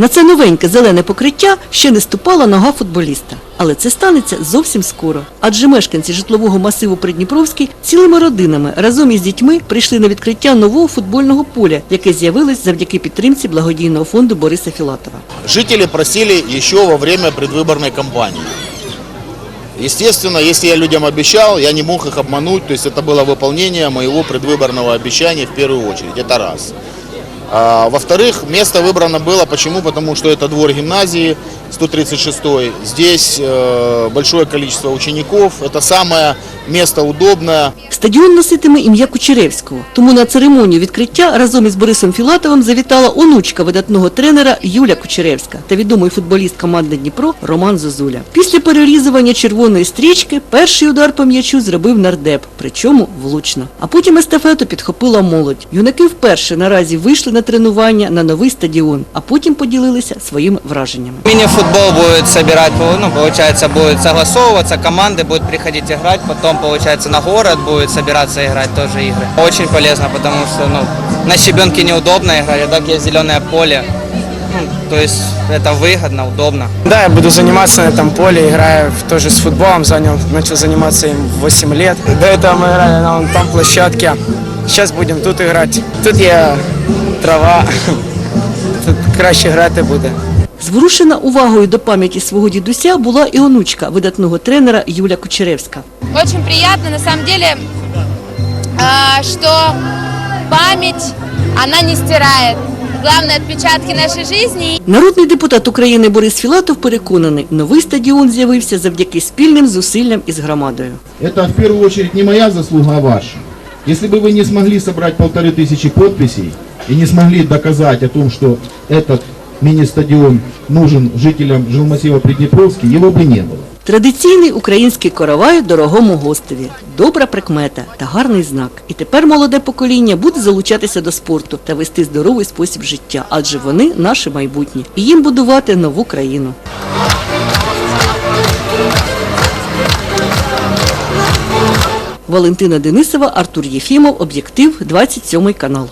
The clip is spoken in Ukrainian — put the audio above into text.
На це новеньке зелене покриття ще не ступала нога футболіста. Але це станеться зовсім скоро. Адже мешканці житлового масиву Придніпровський цілими родинами разом із дітьми прийшли на відкриття нового футбольного поля, яке з'явилось завдяки підтримці благодійного фонду Бориса Філатова. Жители просили еще во время предвыборной кампании. Естественно, если я людям обещал, я не мог их обмануть, то есть это было выполнение моего предвыборного обещания в первую очередь, это раз. А, во-вторых, место выбрано было, почему? Потому что это двор гимназии 136 Здесь э, большое количество учеников, это самое место удобное, Стадіон носитиме ім'я Кучеревського. Тому на церемонію відкриття разом із Борисом Філатовим завітала онучка видатного тренера Юля Кучеревська та відомий футболіст команди Дніпро Роман Зозуля. Після перерізування червоної стрічки перший удар по м'ячу зробив нардеп, причому влучно. А потім естафету підхопила молодь. Юнаки вперше наразі вийшли на тренування на новий стадіон, а потім поділилися своїми враженнями. Мини-футбол будет собирать, ну, получается, будет согласовываться, команды будут приходить играть, потом, получается, на город будет собираться играть тоже игры. Очень полезно, потому что, ну, на щебенке неудобно играть, а так есть зеленое поле. Ну, то есть это выгодно, удобно. Да, я буду заниматься на этом поле, играю в- тоже с футболом, занял, начал заниматься им в 8 лет. До этого мы играли на вон там площадке, сейчас будем тут играть. Тут я трава, тут краще грати буде. Зворушена увагою до пам'яті свого дідуся була і онучка видатного тренера Юля Кучеревська. Очень приятно, на самом деле, а, что память, она не стирает главные отпечатки нашей жизни. Народний депутат України Борис Філатов переконаний, новий стадіон з'явився завдяки спільним зусиллям із громадою. Это в первую очередь не моя заслуга, а ваша. Если бы вы не смогли собрать полторы тысячи подписей и не смогли доказать о том, что этот мини-стадион нужен жителям жилмассива Приднепровский, его бы не было. Традиційний український коровай дорогому гостеві. Добра прикмета та гарний знак. І тепер молоде покоління буде залучатися до спорту та вести здоровий спосіб життя, адже вони наше майбутнє. І їм будувати нову країну. Валентина Денисова, Артур Єфімов, Об'єктив, 27 канал.